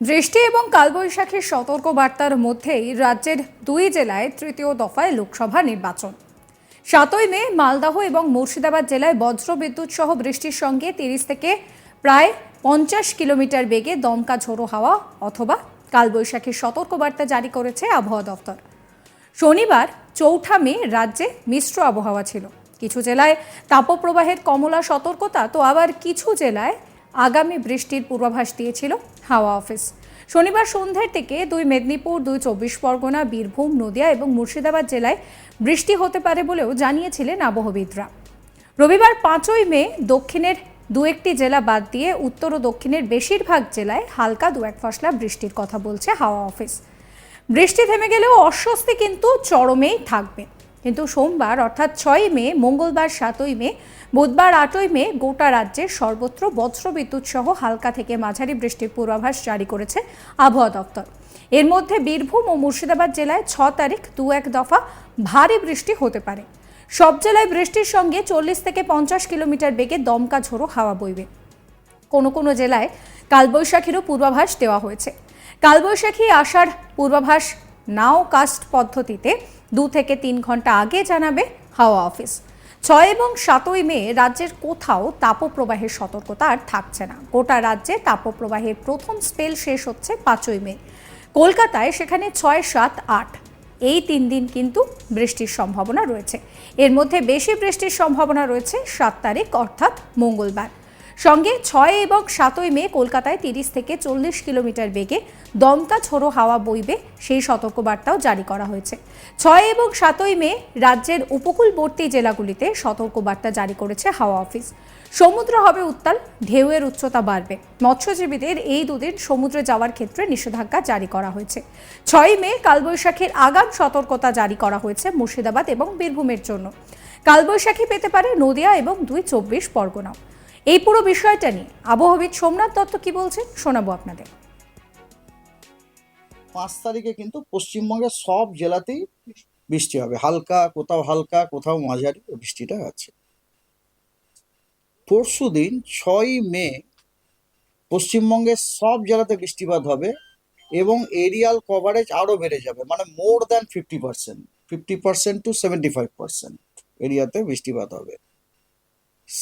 বৃষ্টি এবং কালবৈশাখীর সতর্ক বার্তার মধ্যেই রাজ্যের দুই জেলায় তৃতীয় দফায় লোকসভা নির্বাচন। সাতই মে মালদহ এবং মুর্শিদাবাদ জেলায় বজ্র বিদ্যুৎ সহ বৃষ্টির সঙ্গে তিরিশ থেকে প্রায় পঞ্চাশ কিলোমিটার বেগে দমকা ঝোড়ো হাওয়া অথবা কালবৈশাখীর সতর্কবার্তা জারি করেছে আবহাওয়া দপ্তর। শনিবার চৌঠা মে রাজ্যে মিশ্র আবহাওয়া ছিল। কিছু জেলায় তাপপ্রবাহের কমলা সতর্কতা, তো আবার কিছু জেলায় আগামী বৃষ্টির পূর্বাভাস দিয়েছিল হাওয়া অফিস। শনিবার সন্ধ্যার থেকে দুই মেদিনীপুর, দুই চব্বিশ পরগনা, বীরভূম, নদিয়া এবং মুর্শিদাবাদ জেলায় বৃষ্টি হতে পারে বলেও জানিয়েছিলেন আবহবিদরা। রবিবার পাঁচই মে দক্ষিণের দু একটি জেলা বাদ দিয়ে উত্তর ও দক্ষিণের বেশিরভাগ জেলায় হালকা দু এক ফসলা বৃষ্টির কথা বলছে হাওয়া অফিস। বৃষ্টি থেমে গেলেও অস্বস্তি কিন্তু চরমেই থাকবে। কিন্তু সোমবার অর্থাৎ ছয়ই মে, মঙ্গলবার সাতই মে, বুধবার আটই মে গোটা রাজ্যে সর্বত্র বজ্রবিদ্যুৎ সহ হালকা থেকে মাঝারি বৃষ্টির পূর্বাভাস জারি করেছে আবহাওয়া দপ্তর। এর মধ্যে বীরভূম ও মুর্শিদাবাদ জেলায় ছ তারিখ দু এক দফা ভারী বৃষ্টি হতে পারে। সব জেলায় বৃষ্টির সঙ্গে চল্লিশ থেকে পঞ্চাশ কিলোমিটার বেগে দমকা ঝোড়ো হাওয়া বইবে। কোনো কোনো জেলায় কালবৈশাখীরও পূর্বাভাস দেওয়া হয়েছে। কালবৈশাখী আসার পূর্বাভাস নাও কাস্ট পদ্ধতিতে দু থেকে তিন ঘণ্টা আগে জানাবে হাওয়া অফিস। ছয় এবং সাতই মে রাজ্যের কোথাও তাপপ্রবাহের সতর্কতা আর থাকছে না। গোটা রাজ্যে তাপপ্রবাহের প্রথম স্পেল শেষ হচ্ছে পাঁচই মে। কলকাতায় সেখানে ছয়, সাত, আট। এই তিন দিন কিন্তু বৃষ্টির সম্ভাবনা রয়েছে। এর মধ্যে বেশি বৃষ্টির সম্ভাবনা রয়েছে সাত তারিখ, অর্থাৎ মঙ্গলবার। সঙ্গে ছয় এবং সাতই মে কলকাতায় তিরিশ থেকে চল্লিশ কিলোমিটার বেগে দমকা ছোড়ো হাওয়া বইবে সেই সতর্কবার্তাও জারি করা হয়েছে। ছয় এবং সাতই মে রাজ্যের উপকূলবর্তী জেলাগুলিতে সতর্কবার্তা জারি করেছে হাওয়া অফিস। সমুদ্র হবে উত্তাল, ঢেউয়ের উচ্চতা বাড়বে। মৎস্যজীবীদের এই দুদিন সমুদ্রে যাওয়ার ক্ষেত্রে নিষেধাজ্ঞা জারি করা হয়েছে। ছয় মে কালবৈশাখীর আগাম সতর্কতা জারি করা হয়েছে মুর্শিদাবাদ এবং বীরভূমের জন্য। কালবৈশাখী পেতে পারে নদিয়া এবং দুই চব্বিশ পরগনাও। এই পুরো বিষয়টা নিয়ে আবহাওয়িদ সোমনাথ দত্ত কি বলছেন শোনাবো আপনাদের। পাঁচ তারিখে কিন্তু পশ্চিমবঙ্গের সব জেলাতেই বৃষ্টি হবে। হালকা, কোথাও হালকা, কোথাও মাঝারি বৃষ্টিটা আছে। পরশু দিন ছয়ই মে পশ্চিমবঙ্গের সব জেলাতে বৃষ্টিপাত হবে এবং এরিয়াল কভারেজ আরও বেড়ে যাবে। মানে more than fifty percent fifty percent to seventy five percent এরিয়াতে বৃষ্টিপাত হবে।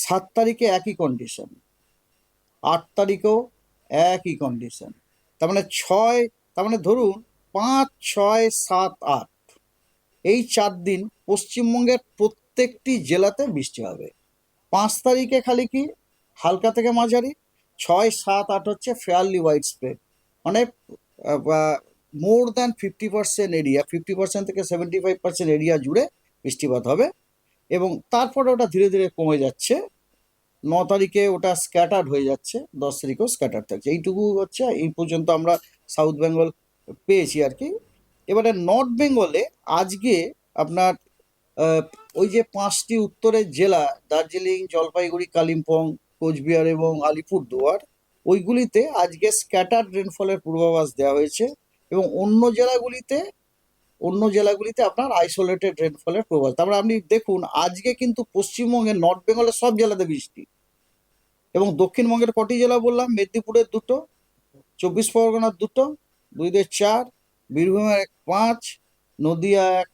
সাত তারিখে একই কন্ডিশন আট তারিখেও একই কন্ডিশন তার মানে ছয়, তার মানে ধরুন পাঁচ, ছয়, সাত, আট। এই চার দিন পশ্চিমবঙ্গের প্রত্যেকটি জেলাতে বৃষ্টি হবে। পাঁচ তারিখে খালি কি? হালকা থেকে মাঝারি। ছয়, সাত, আট হচ্ছে ফেয়ারলি ওয়াইড স্প্রেড মানে more than fifty percent area fifty percent থেকে সেভেন্টি ফাইভ পার্সেন্ট এরিয়া জুড়ে বৃষ্টিপাত হবে। এবং তারপরে ওটা ধীরে ধীরে কমে যাচ্ছে। ন তারিখে ওটা স্ক্যাটার্ড হয়ে যাচ্ছে, দশ তারিখেও স্ক্যাটার্ড থাকছে। এইটুকু হচ্ছে, এই পর্যন্ত আমরা সাউথ বেঙ্গল পেয়েছি আর কি। এবারে নর্থ বেঙ্গলে আজকে আপনার ওই যে পাঁচটি উত্তরের জেলা, দার্জিলিং, জলপাইগুড়ি, কালিম্পং, কোচবিহার এবং আলিপুরদুয়ার, ওইগুলিতে আজকে স্ক্যাটার্ড রেনফলের পূর্বাভাস দেওয়া হয়েছে। এবং অন্য জেলাগুলিতে অন্য জেলাগুলিতে আপনার আইসোলেটেড রেনফলের প্রভাব। তারপরে আপনি দেখুন, আজকে কিন্তু পশ্চিমবঙ্গের নর্থ বেঙ্গলের সব জেলাতে বৃষ্টি। এবং দক্ষিণবঙ্গের কটি জেলা বললাম? মেদিনীপুরের দুটো, চব্বিশ পরগনার দুটো দুই দিয়ে চার, বীরভূমের এক পাঁচ, নদিয়া এক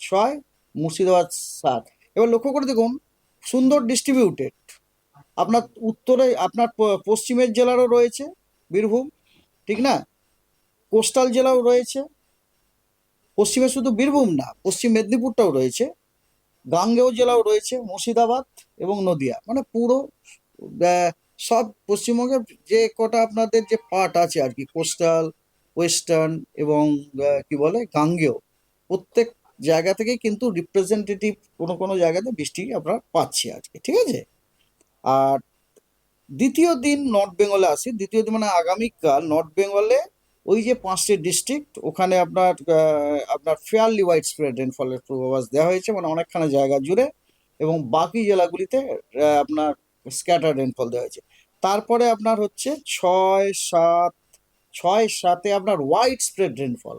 ছয়, মুর্শিদাবাদ সাত। এবার লক্ষ্য করে দেখুন, সুন্দর ডিস্ট্রিবিউটেড আপনার উত্তরে, আপনার পশ্চিমের জেলারও রয়েছে বীরভূম, ঠিক না? কোস্টাল জেলাও রয়েছে। পশ্চিমে শুধু বীরভূম না, পশ্চিম মেদিনীপুরটাও রয়েছে, গাঙ্গেয় জেলাও রয়েছে, মুর্শিদাবাদ এবং নদিয়া। মানে পুরো সব পশ্চিমবঙ্গের যে কটা আপনাদের যে পার্ট আছে আর কি কোস্টাল ওয়েস্টার্ন এবং কি বলে, গাঙ্গেয়, প্রত্যেক জায়গা থেকেই কিন্তু রিপ্রেজেন্টেটিভ কোনো কোনো জায়গাতে বৃষ্টি আমরা পাচ্ছি আজকে ঠিক আছে? আর দ্বিতীয় দিন নর্থ বেঙ্গলে আসি, দ্বিতীয় দিন মানে আগামীকাল নর্থ বেঙ্গলে ওই যে পাঁচটি ডিস্ট্রিক্ট ওখানে আপনার আপনার ফেয়ারলি ওয়াইড স্প্রেড রেনফলের পূর্বাভাস দেওয়া হয়েছে মানে অনেকখানি জায়গা জুড়ে, এবং বাকি জেলাগুলিতে আপনার স্ক্যাটার রেনফল দেওয়া হয়েছে। তারপরে আপনার হচ্ছে ছয় সাত, ছয় সাতে আপনার ওয়াইড স্প্রেড রেনফল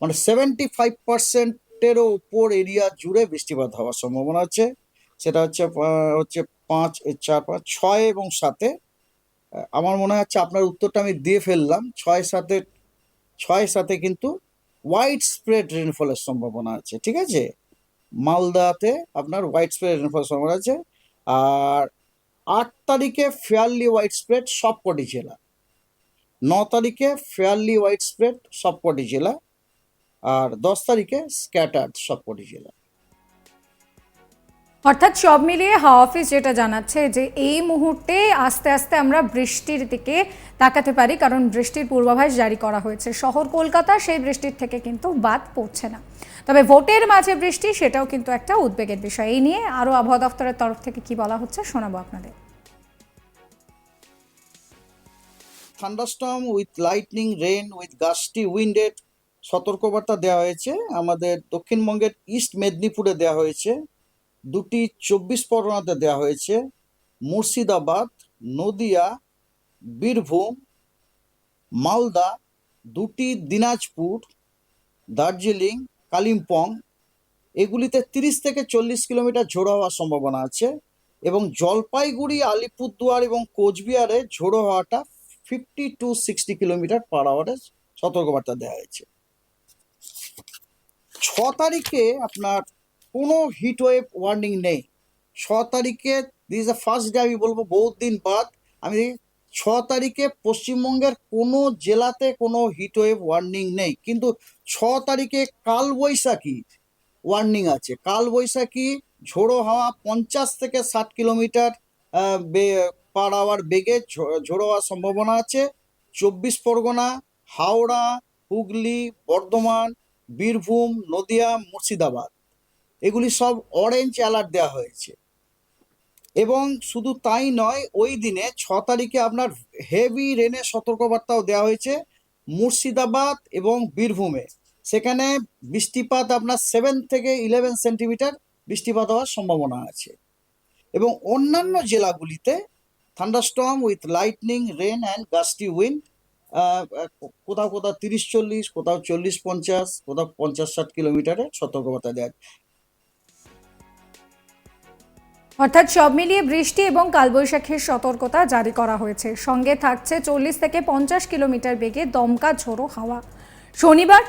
মানে সেভেন্টি ফাইভ পার্সেন্টেরও উপর এরিয়া জুড়ে বৃষ্টিপাত হওয়ার সম্ভাবনা আছে। সেটা হচ্ছে হচ্ছে পাঁচ, চার, পাঁচ, ছয় এবং সাতে আমার মনে হচ্ছে আপনার উত্তরটা আমি দিয়ে ফেললাম। ছয় সাথে ছয় সাথে কিন্তু হোয়াইট স্প্রেড রেনফলের সম্ভাবনা আছে, ঠিক আছে? মালদাতে আপনার হোয়াইট স্প্রেড রেনফলের সম্ভাবনা আছে, আর আট তারিখে ফেয়ারলি হোয়াইট স্প্রেড সবকটি জেলা। ন তারিখে ফেয়ারলি হোয়াইট স্প্রেড সবকটি জেলা, আর দশ তারিখে স্ক্যাটার্ড সবকটি জেলা। অর্থাৎ সব মিলিয়ে হাওয়া অফিস যেটা জানাচ্ছে যে এই মুহূর্তে আস্তে আস্তে আমরা বৃষ্টির দিকে তাকাতে পারি, কারণ বৃষ্টির পূর্বাভাস জারি করা হয়েছে। শহর কলকাতা সেই বৃষ্টির থেকে কিন্তু বাদ পড়ছে না। তবে ভোটের মাঝে বৃষ্টি সেটাও কিন্তু একটা উদ্বেগের বিষয়। এই নিয়ে আরও আবহাওয়া দপ্তরের তরফ থেকে কি বলা হচ্ছে শোনাবো আপনাদের। Thunderstorm with lightning rain with gusty winded সতর্কবার্তা দেওয়া হয়েছে। আমাদের দক্ষিণবঙ্গের ইস্ট মেদিনীপুরে দেওয়া হয়েছে। দুটি চব্বিশ পরগনাতে দেওয়া হয়েছে। মুর্শিদাবাদ, নদিয়া, বীরভূম, মালদা, দুটি দিনাজপুর, দার্জিলিং, কালিম্পং। এগুলিতে তিরিশ থেকে চল্লিশ কিলোমিটার ঝোড়ো হওয়ার সম্ভাবনা আছে এবং জলপাইগুড়ি, আলিপুরদুয়ার এবং কোচবিহারে ঝোড়ো হওয়াটা fifty to sixty kilometre per আওয়ারের সতর্কবার্তা দেওয়া হয়েছে। ছ তারিখে আপনার কোনো হিট ওয়েভ ওয়ার্নিং নেই। ছ তারিখে দিস দ্য ফার্স্ট ডে আমি বলব, বহুত দিন বাদ, আমি ছ তারিখে পশ্চিমবঙ্গের কোনো জেলাতে কোনো হিট ওয়েভ ওয়ার্নিং নেই। কিন্তু ছ তারিখে কালবৈশাখী ওয়ার্নিং আছে। কালবৈশাখী, ঝোড়ো হাওয়া পঞ্চাশ থেকে ষাট কিলোমিটার পার আওয়ার বেগে ঝোড়ো হওয়ার সম্ভাবনা আছে। চব্বিশ পরগনা, হাওড়া, হুগলি, বর্ধমান, বীরভূম, নদিয়া, মুর্শিদাবাদ। এগুলি সব অরেঞ্জ অ্যালার্ট দেওয়া হয়েছে। এবং শুধু তাই নয়, ওই দিনে ছ তারিখে আপনার হেভি রেনের সতর্কবার্তাও দেওয়া হয়েছে মুর্শিদাবাদ এবং বীরভূমে। সেখানে বৃষ্টিপাত আপনার সেভেন থেকে ইলেভেন সেন্টিমিটার বৃষ্টিপাত হওয়ার সম্ভাবনা আছে। এবং অন্যান্য জেলাগুলিতে thunderstorm with lightning rain and gusty wind কোথাও কোথাও তিরিশ চল্লিশ, কোথাও চল্লিশ পঞ্চাশ, কোথাও পঞ্চাশ ষাট কিলোমিটারের সতর্কবার্তা দেওয়া অর্থাৎ সব মিলিয়ে বৃষ্টি এবং কালবৈশাখীর সতর্কতা জারি করা হয়েছে। সঙ্গে থাকছে চল্লিশ থেকে পঞ্চাশ কিলোমিটার বেগে দমকা ঝোড়ো হাওয়া। শনিবার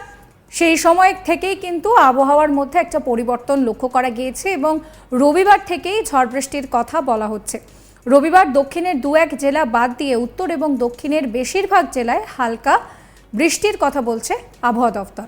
সেই সময় থেকেই কিন্তু আবহাওয়ার মধ্যে একটা পরিবর্তন লক্ষ্য করা গিয়েছে এবং রবিবার থেকেই ঝড় বৃষ্টির কথা বলা হচ্ছে। রবিবার দক্ষিণের দু এক জেলা বাদ দিয়ে উত্তর এবং দক্ষিণের বেশিরভাগ জেলায় হালকা বৃষ্টির কথা বলছে আবহাওয়া দফতর